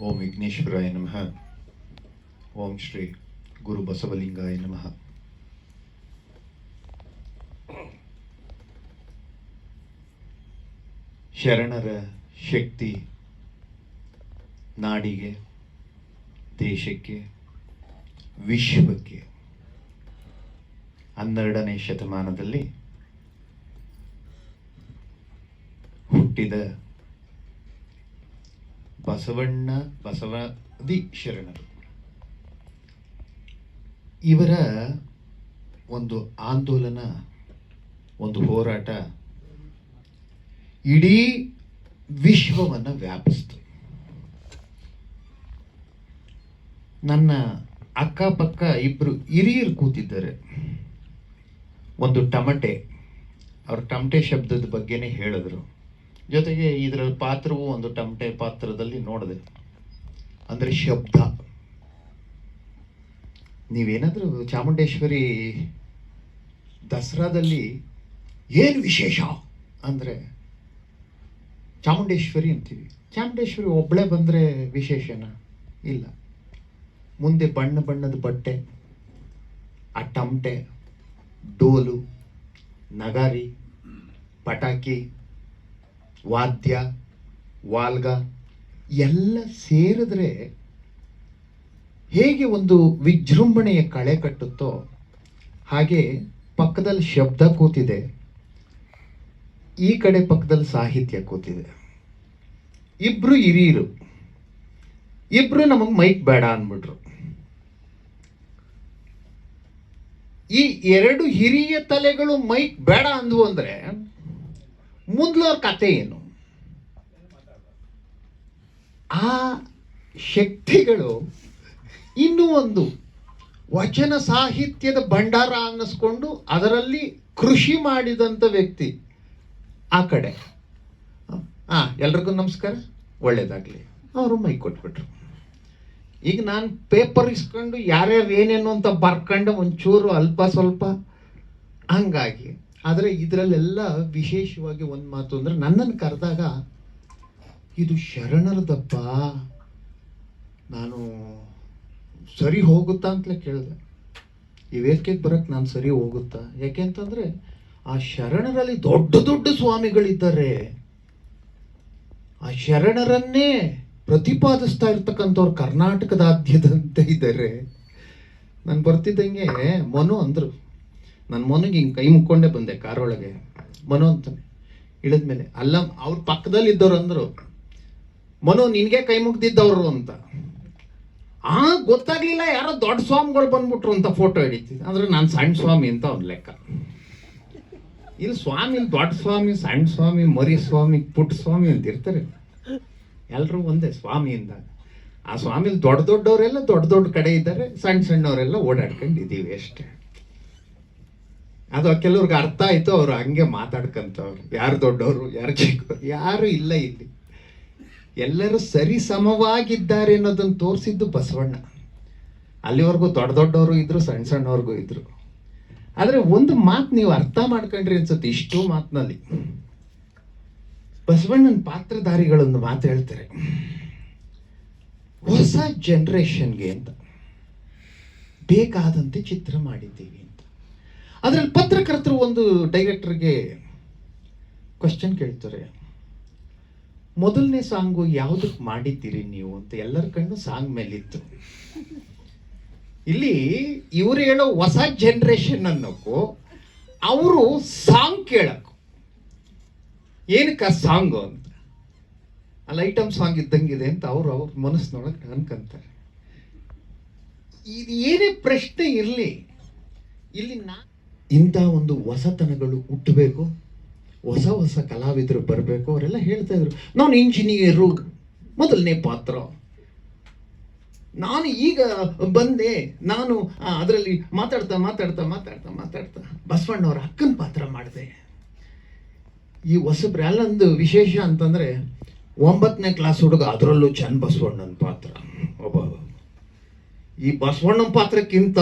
ಓಂ ವಿಘ್ನೇಶ್ವರಾಯ ನಮಃ. ಓಂ ಶ್ರೀ ಗುರು ಬಸವಲಿಂಗಾಯ ನಮಃ. ಶರಣರ ಶಕ್ತಿ ನಾಡಿಗೆ, ದೇಶಕ್ಕೆ, ವಿಶ್ವಕ್ಕೆ. ಹನ್ನೆರಡನೇ ಶತಮಾನದಲ್ಲಿ ಹುಟ್ಟಿದ ಬಸವಣ್ಣ ಬಸವಾದಿ ಶರಣರು. ಇವರ ಒಂದು ಆಂದೋಲನ, ಒಂದು ಹೋರಾಟ ಇಡೀ ವಿಶ್ವವನ್ನು ವ್ಯಾಪಿಸ್ತು. ನನ್ನ ಅಕ್ಕಪಕ್ಕ ಇಬ್ಬರು ಹಿರಿಯರು ಕೂತಿದ್ದಾರೆ. ಒಂದು ಟಮಟೆ, ಅವ್ರ ಟಮಟೆ ಶಬ್ದದ ಬಗ್ಗೆನೇ ಹೇಳಿದ್ರು. ಜೊತೆಗೆ ಇದರ ಪಾತ್ರವು ಒಂದು ಟಮಟೆ ಪಾತ್ರದಲ್ಲಿ ನೋಡಿದೆ. ಅಂದ್ರೆ ಶಬ್ದ. ನೀವೇನಾದರೂ ಚಾಮುಂಡೇಶ್ವರಿ ದಸರಾದಲ್ಲಿ ಏನು ವಿಶೇಷ? ಅಂದ್ರೆ ಚಾಮುಂಡೇಶ್ವರಿ ಅಂತೀವಿ. ಚಾಮುಂಡೇಶ್ವರಿ ಒಬ್ಬಳೇ ಬಂದ್ರೆ ವಿಶೇಷನ? ಇಲ್ಲ. ಮುಂದೆ ಬಣ್ಣ ಬಣ್ಣದ ಬಟ್ಟೆ, ಆ ಟಮಟೆ, ಡೋಲು, ನಗಾರಿ, ಪಟಾಕಿ ವಾದ್ಯ, ವಾಲ್ಗ ಎಲ್ಲ ಸೇರಿದ್ರೆ ಹೇಗೆ ಒಂದು ವಿಜೃಂಭಣೆಯ ಕಳೆ ಕಟ್ಟುತ್ತೋ ಹಾಗೆ ಪಕ್ಕದಲ್ಲಿ ಶಬ್ದ ಕೂತಿದೆ. ಈ ಕಡೆ ಪಕ್ಕದಲ್ಲಿ ಸಾಹಿತ್ಯ ಕೂತಿದೆ. ಇಬ್ರು ಹಿರಿಯರು. ಇಬ್ರು ನಮಗೆ ಮೈಕ್ ಬೇಡ ಅಂದ್ಬಿಟ್ರು. ಈ ಎರಡು ಹಿರಿಯ ತಲೆಗಳು ಮೈಕ್ ಬೇಡ ಅಂದ್ವು ಅಂದ್ರೆ ಮುಂದ್ಲವ್ರ ಕತೆ ಏನು ಆ ಶಕ್ತಿಗಳು ಇನ್ನೂ ಒಂದು ವಚನ ಸಾಹಿತ್ಯದ ಭಂಡಾರ ಅನ್ನಿಸ್ಕೊಂಡು ಅದರಲ್ಲಿ ಕೃಷಿ ಮಾಡಿದಂಥ ವ್ಯಕ್ತಿ ಆ ಕಡೆ. ಹಾಂ ಎಲ್ರಿಗೂ ನಮಸ್ಕಾರ. ಒಳ್ಳೇದಾಗಲಿ. ಅವರು ಮೈ ಕೊಟ್ಬಿಟ್ರು. ಈಗ ನಾನು ಪೇಪರ್ ಇಸ್ಕೊಂಡು ಯಾರ್ಯಾರು ಏನೇನು ಅಂತ ಬರ್ಕೊಂಡು ಒಂಚೂರು ಅಲ್ಪ ಸ್ವಲ್ಪ ಹಂಗಾಗಿ ಆದರೆ ಇದರಲ್ಲೆಲ್ಲ ವಿಶೇಷವಾಗಿ ಒಂದು ಮಾತು ಅಂದ್ರೆ ನನ್ನನ್ನು ಕರೆದಾಗ, ಇದು ಶರಣರದಪ್ಪ ನಾನು ಸರಿ ಹೋಗುತ್ತಾ ಅಂತಲೇ ಕೇಳಿದೆ. ಈ ವೇದಿಕೆಗೆ ಬರೋಕ್ಕೆ ನಾನು ಸರಿ ಹೋಗುತ್ತಾ? ಯಾಕೆ ಅಂತಂದರೆ, ಆ ಶರಣರಲ್ಲಿ ದೊಡ್ಡ ದೊಡ್ಡ ಸ್ವಾಮಿಗಳಿದ್ದಾರೆ. ಆ ಶರಣರನ್ನೇ ಪ್ರತಿಪಾದಿಸ್ತಾ ಇರ್ತಕ್ಕಂಥವ್ರು ಕರ್ನಾಟಕದಾದ್ಯದಂತೆ ಇದ್ದಾರೆ. ನಾನು ಬರ್ತಿದ್ದಂಗೆ ಮನು ಅಂದರು. ನನ್ನ ಮನೆಗೆ ಹಿಂಗೆ ಕೈ ಮುಕ್ಕೊಂಡೇ ಬಂದೆ ಕಾರೊಳಗೆ. ಮನೋ ಅಂತಾನೆ ಇಳಿದ್ಮೇಲೆ ಅಲ್ಲ, ಅವ್ರ ಪಕ್ಕದಲ್ಲಿ ಇದ್ದವ್ರು ಅಂದರು, ಮನೋ, ನಿನಗೆ ಕೈ ಮುಗ್ದಿದ್ದವ್ರು ಅಂತ. ಆ, ಗೊತ್ತಾಗ್ಲಿಲ್ಲ, ಯಾರೋ ದೊಡ್ಡ ಸ್ವಾಮಿಗಳು ಬಂದ್ಬಿಟ್ರು ಅಂತ ಫೋಟೋ ಹಿಡಿತೀನಿ ಅಂದ್ರೆ ನಾನು ಸಣ್ಣ ಸ್ವಾಮಿ ಅಂತ ಒಂದು ಲೆಕ್ಕ. ಇಲ್ಲಿ ಸ್ವಾಮಿ ದೊಡ್ಡ ಸ್ವಾಮಿ ಸಣ್ಣ ಸ್ವಾಮಿ, ಮರಿ ಸ್ವಾಮಿ, ಪುಟ್ಟ ಸ್ವಾಮಿ ಅಂತ ಇರ್ತಾರೆ. ಎಲ್ಲರೂ ಒಂದೇ ಸ್ವಾಮಿ ಅಂದಾಗ ಆ ಸ್ವಾಮಿಲಿ ದೊಡ್ಡ ದೊಡ್ಡವರೆಲ್ಲ ದೊಡ್ಡ ದೊಡ್ಡ ಕಡೆ ಇದ್ದಾರೆ ಸಣ್ಣ ಸಣ್ಣವರೆಲ್ಲ ಓಡಾಡ್ಕೊಂಡಿದ್ದೀವಿ ಅಷ್ಟೇ. ಅದು ಕೆಲವ್ರಿಗೆ ಅರ್ಥ ಆಯ್ತು, ಅವ್ರು ಹಂಗೆ ಮಾತಾಡ್ಕಂತವ್ರು ಯಾರು ದೊಡ್ಡವರು, ಯಾರು ಚಿಕ್ಕವರು, ಯಾರು ಇಲ್ಲ ಇಲ್ಲಿ. ಎಲ್ಲರೂ ಸರಿ ಸಮವಾಗಿದ್ದಾರೆ ಅನ್ನೋದನ್ನು ತೋರಿಸಿದ್ದು ಬಸವಣ್ಣ. ಅಲ್ಲಿವರೆಗೂ ದೊಡ್ಡ ದೊಡ್ಡವರು ಇದ್ರು ಸಣ್ಣ ಸಣ್ಣವ್ರಿಗೂ ಇದ್ರು. ಆದರೆ ಒಂದು ಮಾತು ನೀವು ಅರ್ಥ ಮಾಡ್ಕೊಂಡ್ರಿ ಅನ್ಸುತ್ತೆ ಇಷ್ಟು ಮಾತಿನಲ್ಲಿ. ಬಸವಣ್ಣನ ಪಾತ್ರಧಾರಿಗಳೊಂದು ಮಾತು ಹೇಳ್ತಾರೆ. ಹೊಸ ಜನ್ರೇಷನ್ಗೆ ಅಂತ. ಬೇಕಾದಂತೆ ಚಿತ್ರ ಮಾಡಿದ್ದೀವಿ. ಅದರಲ್ಲಿ ಪತ್ರಕರ್ತರು ಒಂದು ಡೈರೆಕ್ಟರ್ಗೆ ಕ್ವಶನ್ ಕೇಳ್ತಾರೆ. ಮೊದಲನೇ ಸಾಂಗು ಯಾವುದಕ್ಕೆ ಮಾಡಿದ್ದೀರಿ ನೀವು ಅಂತ ಎಲ್ಲರ ಕಣ್ಣು ಸಾಂಗ್ ಮೇಲಿತ್ತು. ಇಲ್ಲಿ ಇವ್ರು ಹೇಳೋ ಹೊಸ ಜನ್ರೇಷನ್ ಅನ್ನೋಕ್ಕೂ ಅವರು ಸಾಂಗ್ ಕೇಳಕ್ಕೂ ಏನಕ್ಕೆ ಸಾಂಗು ಅಂತ. ಅಲ್ಲಿ ಐಟಮ್ ಸಾಂಗ್ ಇದ್ದಂಗಿದೆ ಅಂತ ಅವರು ಅವ್ರ ಮನಸ್ಸಿನೊಳಗೆ ಅನ್ಕೊಂತಾರೆ ಇದು ಏನೇ ಪ್ರಶ್ನೆ ಇರಲಿ, ಇಲ್ಲಿ ನಾ ಇಂಥ ಒಂದು ಹೊಸತನಗಳು ಹುಟ್ಟಬೇಕು, ಹೊಸ ಹೊಸ ಕಲಾವಿದರು ಬರಬೇಕು, ಅವರೆಲ್ಲ ಹೇಳ್ತಾ ಇದ್ರು, ನಾನು ಇಂಜಿನಿಯರು ಮೊದಲನೇ ಪಾತ್ರ. ನಾನು ಈಗ ಬಂದೆ, ನಾನು ಅದರಲ್ಲಿ ಮಾತಾಡ್ತಾ ಮಾತಾಡ್ತಾ ಮಾತಾಡ್ತಾ ಮಾತಾಡ್ತಾ ಬಸವಣ್ಣವ್ರ ಅಕ್ಕನ ಪಾತ್ರ ಮಾಡಿದೆ. ಈ ಹೊಸಬ್ರು ಅಲ್ಲೊಂದು ವಿಶೇಷ ಅಂತಂದ್ರೆ ಒಂಬತ್ತನೇ ಕ್ಲಾಸ್ ಹುಡುಗ, ಅದರಲ್ಲೂ ಚನ್ನ ಬಸವಣ್ಣನ ಪಾತ್ರ. ಒಬ್ಬ ಈ ಬಸವಣ್ಣನ ಪಾತ್ರಕ್ಕಿಂತ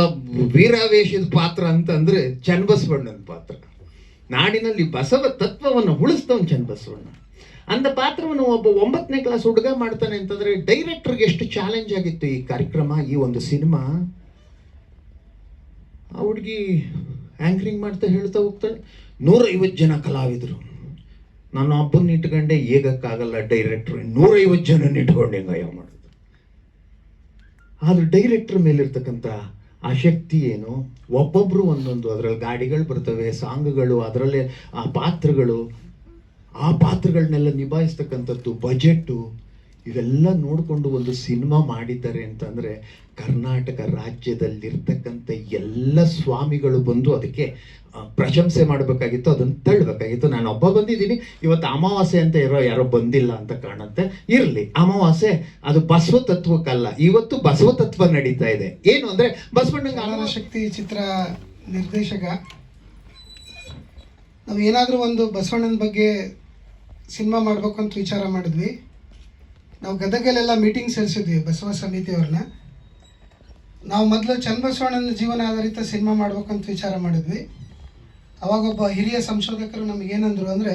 ವೀರಾವೇಶದ ಪಾತ್ರ ಅಂತಂದ್ರೆ ಚನ್ನಬಸವಣ್ಣನ ಪಾತ್ರ. ನಾಡಿನಲ್ಲಿ ಬಸವ ತತ್ವವನ್ನು ಉಳಿಸ್ತವನು ಚನ್ನಬಸವಣ್ಣ ಅಂದ ಪಾತ್ರವನ್ನು ಒಬ್ಬ ಒಂಬತ್ತನೇ ಕ್ಲಾಸ್ ಹುಡುಗ ಮಾಡ್ತಾನೆ ಅಂತಂದ್ರೆ ಡೈರೆಕ್ಟರ್ಗೆ ಎಷ್ಟು ಚಾಲೆಂಜ್ ಆಗಿತ್ತು ಈ ಕಾರ್ಯಕ್ರಮ, ಈ ಒಂದು ಸಿನಿಮಾ? ಆ ಹುಡುಗಿ ಆ್ಯಂಕರಿಂಗ್ ಮಾಡ್ತಾ ಹೇಳ್ತಾ ಹೋಗ್ತಾಳೆ. ನೂರೈವತ್ತು ಜನ ಕಲಾವಿದರು. ನಾನು ಒಬ್ಬನ ಇಟ್ಕೊಂಡೆ, ಏಗಕ್ಕಾಗಲ್ಲ ಡೈರೆಕ್ಟ್ರು. ನೂರೈವತ್ತು ಜನ ಇಟ್ಕೊಂಡೆ ಗಾಯ ಮಾಡೋದು ಆದ್ರೆ ಡೈರೆಕ್ಟರ್ ಮೇಲಿರ್ತಕ್ಕಂಥ ಆ ಶಕ್ತಿ ಏನು? ಒಬ್ಬೊಬ್ಬರು ಒಂದೊಂದು ಅದರಲ್ಲಿ ಗಾಡಿಗಳು ಬರ್ತವೆ, ಸಾಂಗ್ಗಳು, ಅದರಲ್ಲೇ ಆ ಪಾತ್ರಗಳು. ಆ ಪಾತ್ರಗಳನ್ನೆಲ್ಲ ನಿಭಾಯಿಸ್ತಕ್ಕಂಥದ್ದು ಬಜೆಟ್ಟು ಇವೆಲ್ಲ ನೋಡಿಕೊಂಡು ಒಂದು ಸಿನಿಮಾ ಮಾಡಿದ್ದಾರೆ ಅಂತಂದರೆ ಕರ್ನಾಟಕ ರಾಜ್ಯದಲ್ಲಿರ್ತಕ್ಕಂಥ ಎಲ್ಲ ಸ್ವಾಮಿಗಳು ಬಂದು ಅದಕ್ಕೆ ಪ್ರಶಂಸೆ ಮಾಡಬೇಕಾಗಿತ್ತು, ಅದನ್ನು ತಳ್ಳಬೇಕಾಗಿತ್ತು ನಾನು ಒಬ್ಬ ಬಂದಿದ್ದೀನಿ, ಇವತ್ತು ಅಮಾವಾಸ್ಯೆ ಅಂತ ಇರೋ ಯಾರೋ ಬಂದಿಲ್ಲ ಅಂತ ಕಾಣುತ್ತೆ. ಇರಲಿ, ಅಮಾವಾಸ್ಯೆ, ಅದು ಬಸವ ತತ್ವಕ್ಕಲ್ಲ ಇವತ್ತು ಬಸವ ತತ್ವ ನಡೀತಾ ಇದೆ. ಏನು ಅಂದರೆ, ಬಸವಣ್ಣಂಗೆ ಜ್ಞಾನ ಶಕ್ತಿ ಚಿತ್ರ ನಿರ್ದೇಶಕ. ನಾವು ಏನಾದರೂ ಒಂದು ಬಸವಣ್ಣನ ಬಗ್ಗೆ ಸಿನಿಮಾ ಮಾಡಬೇಕು ಅಂತ ವಿಚಾರ ಮಾಡಿದ್ವಿ. ನಾವು ಗದಗಲ್ಲೆಲ್ಲ ಮೀಟಿಂಗ್ ಸೇರಿಸಿದ್ವಿ ಬಸವ ಸಮಿತಿಯವ್ರನ್ನ. ನಾವು ಮೊದಲು ಚನ್ನಬಸವಣ್ಣನ ಜೀವನ ಆಧಾರಿತ ಸಿನಿಮಾ ಮಾಡ್ಬೇಕಂತ ವಿಚಾರ ಮಾಡಿದ್ವಿ. ಅವಾಗೊಬ್ಬ ಹಿರಿಯ ಸಂಶೋಧಕರು ನಮಗೇನಂದರು ಅಂದರೆ,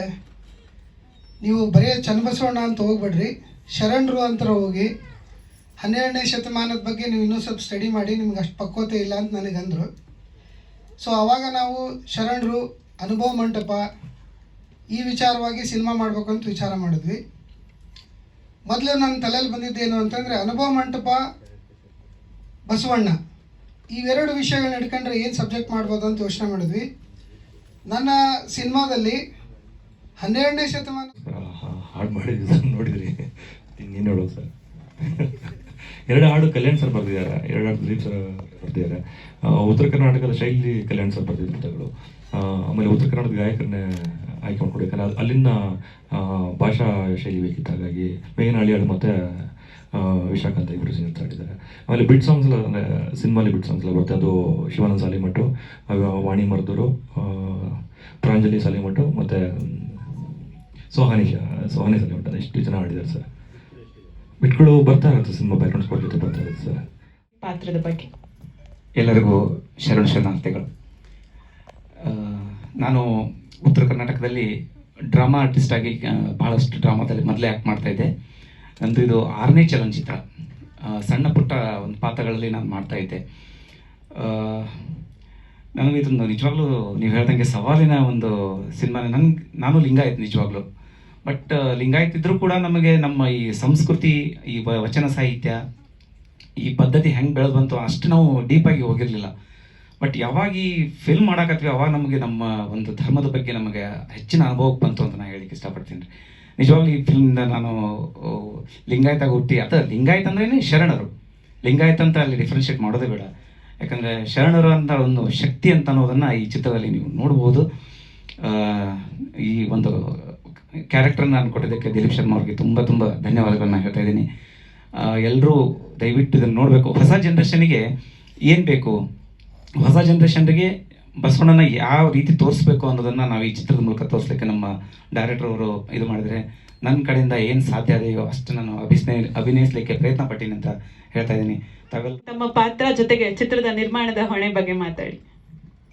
ನೀವು ಬರೀ ಚನ್ನಬಸವಣ್ಣ ಅಂತ ಹೋಗ್ಬೇಡ್ರಿ ಶರಣರು ಅಂತ ಹೋಗಿ, ಹನ್ನೆರಡನೇ ಶತಮಾನದ ಬಗ್ಗೆ ನೀವು ಇನ್ನೂ ಸ್ವಲ್ಪ ಸ್ಟಡಿ ಮಾಡಿ, ನಿಮ್ಗೆ ಅಷ್ಟು ಪಕ್ವತೆ ಇಲ್ಲ ಅಂತ ನನಗಂದರು. ಸೊ ಅವಾಗ ನಾವು ಶರಣರು ಅನುಭವ ಮಂಟಪ ಈ ವಿಚಾರವಾಗಿ ಸಿನಿಮಾ ಮಾಡಬೇಕು ಅಂತ ವಿಚಾರ ಮಾಡಿದ್ವಿ. ಮೊದಲು ನನ್ನ ತಲೆಯಲ್ಲಿ ಬಂದಿದ್ದೇನು ಅಂತಂದರೆ ಅನುಭವ ಮಂಟಪ ಬಸವಣ್ಣ. ಇವೆರಡು ವಿಷಯಗಳನ್ನ ಹಿಡ್ಕೊಂಡ್ರೆ ಏನು ಸಬ್ಜೆಕ್ಟ್ ಮಾಡ್ಬೋದು ಅಂತ ಯೋಚನೆ ಮಾಡಿದ್ವಿ. ನನ್ನ ಸಿನಿಮಾದಲ್ಲಿ ಹನ್ನೆರಡನೇ ಶತಮಾನ ಹಾಡು ಮಾಡಿದ್ವಿ ಸರ್ ನೋಡಿದ್ರಿ. ಇನ್ನೇನು ಹೇಳೋದು ಸರ್. ಎರಡು ಹಾಡು ಕಲ್ಯಾಣ್ ಸರ್ ಬರೆದಿದ್ದಾರೆ. ಎರಡು ಹಾಡು ದಿಲೀಪ್ ಸರ್ ಬರೆದಿದ್ದಾರೆ. ಉತ್ತರ ಕರ್ನಾಟಕದ ಶೈಲಿ ಕಲ್ಯಾಣ್ ಸರ್ ಬರೆದಿದ್ದ ಆಮೇಲೆ ಉತ್ತರ ಕರ್ನಾಟಕದ ಗಾಯಕರನ್ನೇ ಆಯ್ಕೆ ಮಾಡ್ಕೊಂಡು ಯಾಕಂದ್ರೆ ಅದು ಅಲ್ಲಿನ ಆ, ಭಾಷಾ ಶೈಲಿ ಬೇಕಿತ್ತು. ಹಾಗಾಗಿ ಮೇಘನಹಳ್ಳಿಯಾಳು ಮತ್ತು ವಿಶಾಖಂತ ಇಬ್ಬರು ಸಿಂಗರ್ಸ್ ಆಡಿದ್ದಾರೆ ಆಮೇಲೆ ಬಿಟ್ ಸಾಂಗ್ಸ್ ಎಲ್ಲ ಅಂದರೆ ಸಿನಿಮಾಲಿ ಬಿಟ್ ಸಾಂಗ್ಸ್ ಎಲ್ಲ ಬರುತ್ತೆ. ಅದು ಶಿವಾನಂದ ಸಾಲಿಮಠು ವಾಣಿ ಮರ್ದೂರು ಆ, ಪ್ರಾಂಜಲಿ ಸಾಲಿಮಠು ಮತ್ತು ಸೋಹಾನಿ ಶಾ ಸೋಹಾನಿ ಸಾಲಿಮಠ. ಇಷ್ಟು ಜನ ಆಡಿದ್ದಾರೆ ಸರ್. ಬಿಟ್ಗಳು ಬರ್ತಾ ಇರುತ್ತೆ ಸಿನಿಮಾ ಬ್ಯಾಕ್ಗ್ರೌಂಡ್ ಸ್ಕೋರ್ ಜೊತೆ ಬರ್ತಾ ಇರುತ್ತೆ ಸರ್. ಪಾತ್ರದ ಬಗ್ಗೆ. ಎಲ್ಲರಿಗೂ ಶರಣ ಶರಣಾರ್ಥಿಗಳು. ನಾನು ಉತ್ತರ ಕರ್ನಾಟಕದಲ್ಲಿ ಡ್ರಾಮಾ ಆರ್ಟಿಸ್ಟ್ ಆಗಿ ಬಹಳಷ್ಟು ಡ್ರಾಮಾದಲ್ಲಿ ಮೊದಲೇ ಆ್ಯಕ್ಟ್ ಮಾಡ್ತಾ ಇದ್ದೆ. ನಂದು ಇದು ಆರನೇ ಚಲನಚಿತ್ರ. ಸಣ್ಣ ಪುಟ್ಟ ಒಂದು ಪಾತ್ರಗಳಲ್ಲಿ ನಾನು ಮಾಡ್ತಾ ಇದ್ದೆ. ನನಗೆ ಇದೊಂದು ನಿಜವಾಗ್ಲೂ ನೀವು ಹೇಳ್ದಂಗೆ ಸವಾಲಿನ ಒಂದು ಸಿನಿಮಾ ನನ್ಗೆ ನಾನು ಲಿಂಗಾಯತ್ ನಿಜವಾಗ್ಲೂ. ಬಟ್ ಲಿಂಗಾಯತ್ ಇದ್ರೂ ಕೂಡ ನಮಗೆ ನಮ್ಮ ಈ ಸಂಸ್ಕೃತಿ, ಈ ವಚನ ಸಾಹಿತ್ಯ, ಈ ಪದ್ಧತಿ ಹೆಂಗೆ ಬೆಳೆದು ಬಂತು ಅಷ್ಟು ನಾವು ಡೀಪಾಗಿ ಹೋಗಿರಲಿಲ್ಲ. ಬಟ್ ಯಾವಾಗ ಈ ಫಿಲ್ಮ್ ಮಾಡಾಕತ್ವಿ ಅವಾಗ ನಮಗೆ ನಮ್ಮ ಒಂದು ಧರ್ಮದ ಬಗ್ಗೆ ನಮಗೆ ಹೆಚ್ಚಿನ ಅನುಭವಕ್ಕೆ ಬಂತು ಅಂತ ನಾನು ಹೇಳಿಕ್ಕೆ ಇಷ್ಟಪಡ್ತೀನಿ ರೀ. ನಿಜವಾಗ್ಲೂ ಈ ಫಿಲ್ಮ್ನ ನಾನು ಲಿಂಗಾಯತ ಹುಟ್ಟಿ ಅದ ಲಿಂಗಾಯತ ಅಂದ್ರೇನೆ ಶರಣರು. ಲಿಂಗಾಯತ ಅಂತ ಅಲ್ಲಿ ಡಿಫ್ರೆನ್ಷಿಯೇಟ್ ಮಾಡೋದೇ ಬೇಡ. ಯಾಕಂದರೆ ಶರಣರು ಅಂತ ಒಂದು ಶಕ್ತಿ ಅಂತ ಅನ್ನೋದನ್ನು ಈ ಚಿತ್ರದಲ್ಲಿ ನೀವು ನೋಡ್ಬೋದು. ಈ ಒಂದು ಕ್ಯಾರೆಕ್ಟರ್ನ ನಾನು ಕೊಟ್ಟಿದ್ದಕ್ಕೆ ದಿಲೀಪ್ ಶರ್ಮಾ ಅವ್ರಿಗೆ ತುಂಬ ತುಂಬ ಧನ್ಯವಾದಗಳನ್ನ ಹೇಳ್ತಾ ಇದ್ದೀನಿ. ಎಲ್ಲರೂ ದಯವಿಟ್ಟು ಇದನ್ನು ನೋಡಬೇಕು. ಹೊಸ ಜನ್ರೇಷನಿಗೆ ಏನು ಬೇಕು? ಹೊಸ ಜನ್ರೇಷನ್ಗೆ ಬಸವಣ್ಣನ ಯಾವ ರೀತಿ ತೋರಿಸ್ಬೇಕು ಅನ್ನೋದನ್ನು ನಾವು ಈ ಚಿತ್ರದ ಮೂಲಕ ತೋರಿಸ್ಲಿಕ್ಕೆ ನಮ್ಮ ಡೈರೆಕ್ಟರ್ ಅವರು ಇದು ಮಾಡಿದರೆ ನನ್ನ ಕಡೆಯಿಂದ ಏನು ಸಾಧ್ಯ ಅದೆಯೋ ಅಷ್ಟು ನಾನು ಅಭಿನಯ ಅಭಿನಯಿಸಲಿಕ್ಕೆ ಪ್ರಯತ್ನ ಪಟ್ಟಿನಿ ಅಂತ ಹೇಳ್ತಾ ಇದ್ದೀನಿ. ತಾವೆಲ್ಲ ತಮ್ಮ ಪಾತ್ರ ಜೊತೆಗೆ ಚಿತ್ರದ ನಿರ್ಮಾಣದ ಹೊಣೆ ಬಗ್ಗೆ ಮಾತಾಡಿ.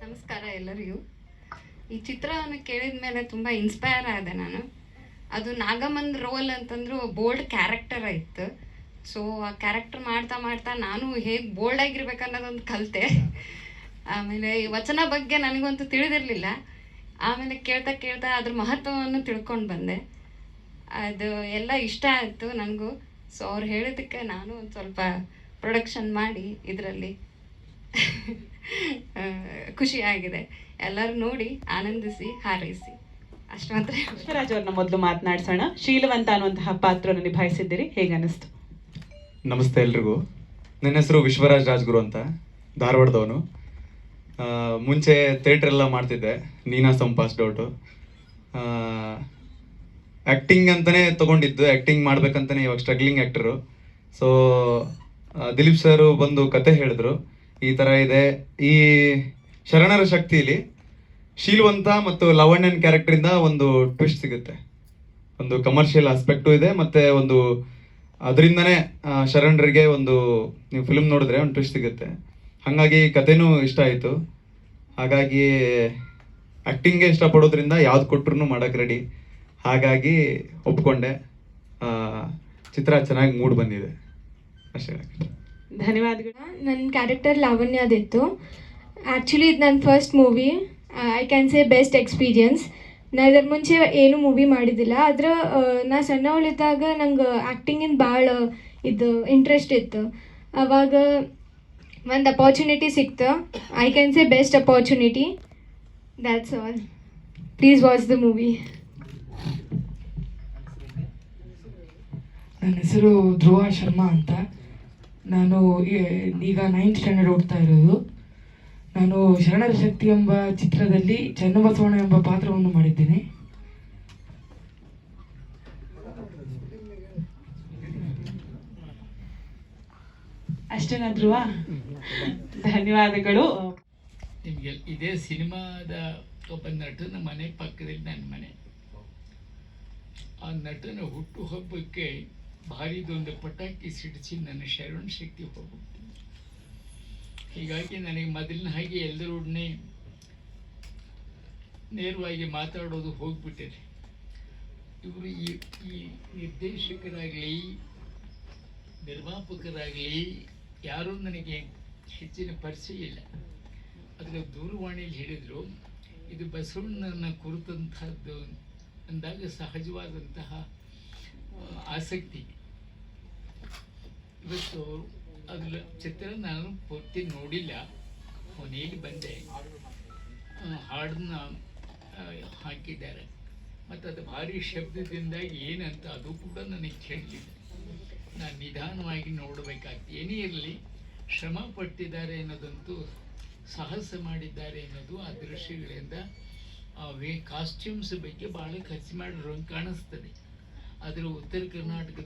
ನಮಸ್ಕಾರ ಎಲ್ಲರಿಗೂ. ಈ ಚಿತ್ರವನ್ನು ಕೇಳಿದ ಮೇಲೆ ತುಂಬ ಇನ್ಸ್ಪೈರ್ ಆದೆ ನಾನು. ಅದು ನಾಗಮ್ಮನ ರೋಲ್ ಅಂತಂದ್ರೂ ಬೋಲ್ಡ್ ಕ್ಯಾರೆಕ್ಟರ್ ಇತ್ತು. ಸೊ ಆ ಕ್ಯಾರೆಕ್ಟರ್ ಮಾಡ್ತಾ ಮಾಡ್ತಾ ನಾನು ಹೇಗೆ ಬೋಲ್ಡ್ ಆಗಿರ್ಬೇಕನ್ನೋದೊಂದು ಕಲಿತೆ. ಆಮೇಲೆ ಈ ವಚನ ಬಗ್ಗೆ ನನಗಂತೂ ತಿಳಿದಿರಲಿಲ್ಲ. ಆಮೇಲೆ ಕೇಳ್ತಾ ಕೇಳ್ತಾ ಅದ್ರ ಮಹತ್ವವನ್ನು ತಿಳ್ಕೊಂಡು ಬಂದೆ. ಅದು ಎಲ್ಲ ಇಷ್ಟ ಆಯಿತು ನನಗೂ. ಸೊ ಅವ್ರು ಹೇಳಿದ್ದಕ್ಕೆ ನಾನು ಒಂದು ಸ್ವಲ್ಪ ಪ್ರೊಡಕ್ಷನ್ ಮಾಡಿ ಇದರಲ್ಲಿ ಖುಷಿ ಆಗಿದೆ. ಎಲ್ಲರೂ ನೋಡಿ ಆನಂದಿಸಿ ಹಾರೈಸಿ. ಅಷ್ಟು ಮಾತ್ರ ಪುಷ್ಪರಾಜ್ ವಿಶ್ವರಾಜ್ ಅವ್ರನ್ನ ಮೊದಲು ಮಾತನಾಡ್ಸೋಣ. ಶೀಲವಂತ ಅನ್ನುವಂತಹ ಪಾತ್ರವನ್ನು ನಿಭಾಯಿಸಿದ್ದೀರಿ. ಹೇಗನ್ನಿಸ್ತು? ನಮಸ್ತೆ ಎಲ್ರಿಗೂ. ನನ್ನ ಹೆಸರು ವಿಶ್ವರಾಜ್ ರಾಜ್ಗುರು ಅಂತ ಧಾರವಾಡದವನು. ಮುಂಚೆ ಥಿಯೇಟರ್ ಎಲ್ಲ ಮಾಡ್ತಿದ್ದೆ, ನೀನಾ ಸಂಪಾಸ್ ಡೌಟು. ಆ್ಯಕ್ಟಿಂಗ್ ಅಂತಲೇ ತೊಗೊಂಡಿದ್ದು ಆ್ಯಕ್ಟಿಂಗ್ ಮಾಡ್ಬೇಕಂತಲೇ ಇವಾಗ struggling actor so Dilip sir ಬಂದು ಕತೆ ಹೇಳಿದ್ರು, ಈ ಥರ ಇದೆ. ಈ ಶರಣರ ಶಕ್ತಿಲಿ ಶೀಲವಂತ ಮತ್ತು ಲವಣ್ಯನ್ ಕ್ಯಾರೆಕ್ಟರಿಂದ ಒಂದು ಟ್ವಿಸ್ಟ್ ಸಿಗುತ್ತೆ. ಒಂದು ಕಮರ್ಷಿಯಲ್ ಆಸ್ಪೆಕ್ಟು ಇದೆ, ಮತ್ತೆ ಒಂದು, ಅದರಿಂದನೇ ಶರಣರಿಗೆ ಒಂದು, ನೀವು ಫಿಲ್ಮ್ ನೋಡಿದ್ರೆ ಒಂದು ಟ್ವಿಸ್ಟ್ ಸಿಗುತ್ತೆ. ಹಾಗಾಗಿ ಕಥೆನೂ ಇಷ್ಟ ಆಯಿತು. ಹಾಗಾಗಿ ಆ್ಯಕ್ಟಿಂಗ್ಗೆ ಇಷ್ಟಪಡೋದ್ರಿಂದ ಯಾವ್ದು ಕೊಟ್ರು ಮಾಡೋಕೆ ರೆಡಿ ಹಾಗಾಗಿ ಒಪ್ಕೊಂಡೆ. ಆ, ಚಿತ್ರ ಚೆನ್ನಾಗಿ ಮೂಡ್ ಬಂದಿದೆ. ಅಷ್ಟೇ ಧನ್ಯವಾದಗಳು. ನನ್ನ ಕ್ಯಾರೆಕ್ಟರ್ ಲಾವಣ್ಯದಿತ್ತು ಆ್ಯಕ್ಚುಲಿ ಇದು ನನ್ನ first movie I can say best experience ನಾ ಇದ್ರ ಮುಂಚೆ ಏನೂ ಮೂವಿ ಮಾಡಿದ್ದಿಲ್ಲ. ಆದ್ರೆ ನಾ ಸಣ್ಣವಳಿದ್ದಾಗ ನಂಗೆ ಆ್ಯಕ್ಟಿಂಗಿನ ಭಾಳ ಇದು ಇಂಟ್ರೆಸ್ಟ್ ಇತ್ತು. ಅವಾಗ ಒಂದು ಅಪಾರ್ಚುನಿಟಿ ಸಿಕ್ತು I can say best opportunity that's all please watch the movie ನನ್ನ ಹೆಸರು ಧ್ರುವ ಶರ್ಮಾ ಅಂತ. ನಾನು ಈಗ ನೈನ್ತ್ ಸ್ಟ್ಯಾಂಡರ್ಡ್ ಓಡ್ತಾ ಇರೋದು. ನಾನು ಶರಣರ ಶಕ್ತಿ ಎಂಬ ಚಿತ್ರದಲ್ಲಿ ಚನ್ನಬಸವಣ್ಣ ಎಂಬ ಪಾತ್ರವನ್ನು ಮಾಡಿದ್ದೇನೆ. ಅಷ್ಟೇನಾ ಧ್ರುವ ಧನ್ಯವಾದಗಳು. ನಿಮಗೆ ಇದೇ ಸಿನಿಮಾದ ಒಬ್ಬ ನಟನ ಮನೆ ಪಕ್ಕದಲ್ಲಿ ನನ್ನ ಮನೆ. ಆ ನಟನ ಹುಟ್ಟು ಹಬ್ಬಕ್ಕೆ ಭಾರಿದೊಂದು ಪಟಾಕಿ ಸಿಡಿಸಿ ನನ್ನ ಶರಣ ಶಕ್ತಿ ಹೋಗ್ಬಿಟ್ಟು ಹೀಗಾಗಿ ನನಗೆ ಮೊದಲಿನ ಹಾಗೆ ಎಲ್ಲರೊಡನೆ ನೇರವಾಗಿ ಮಾತಾಡೋದು ಹೋಗ್ಬಿಟ್ಟಿದೆ. ಇವರು ಈ ಈ ನಿರ್ದೇಶಕರಾಗಲಿ, ನಿರ್ಮಾಪಕರಾಗಲಿ ಯಾರೂ ನನಗೆ ಹೆಚ್ಚಿನ ಪರಿಚಯ ಇಲ್ಲ. ಅದರ ದೂರವಾಣಿಯಲ್ಲಿ ಹೇಳಿದರು, ಇದು ಬಸವಣ್ಣನ ಕುರಿತಂತಹದ್ದು ಅಂದಾಗ ಸಹಜವಾದಂತಹ ಆಸಕ್ತಿ. ಇವತ್ತು ಅದರ ಚಿತ್ರ ನಾನು ಪೂರ್ತಿ ನೋಡಿಲ್ಲ. ಕೊನೆಯಲ್ಲಿ ಬಂದೆ. ಹಾಡನ್ನ ಹಾಕಿದ್ದಾರೆ. ಮತ್ತು ಅದು ಭಾರಿ ಶಬ್ದದಿಂದಾಗಿ ಏನಂತ ಅದು ಕೂಡ ನನಗೆ ಕೇಳಲಿಲ್ಲ. ನಾನು ನಿಧಾನವಾಗಿ ನೋಡಬೇಕಾಗ್ತದೆ ಏನೇ ಇರಲಿ, ಶ್ರಮ ಪಟ್ಟಿದ್ದಾರೆ ಅನ್ನೋದಂತೂ ಸಾಹಸ ಮಾಡಿದ್ದಾರೆ ಅನ್ನೋದು ಆ ದೃಶ್ಯಗಳಿಂದ ವೇ ಕಾಸ್ಟ್ಯೂಮ್ಸ್ ಬಗ್ಗೆ ಭಾಳ ಖರ್ಚು ಮಾಡಿರೋ ಕಾಣಿಸ್ತದೆ. ಆದರೆ ಉತ್ತರ ಕರ್ನಾಟಕದ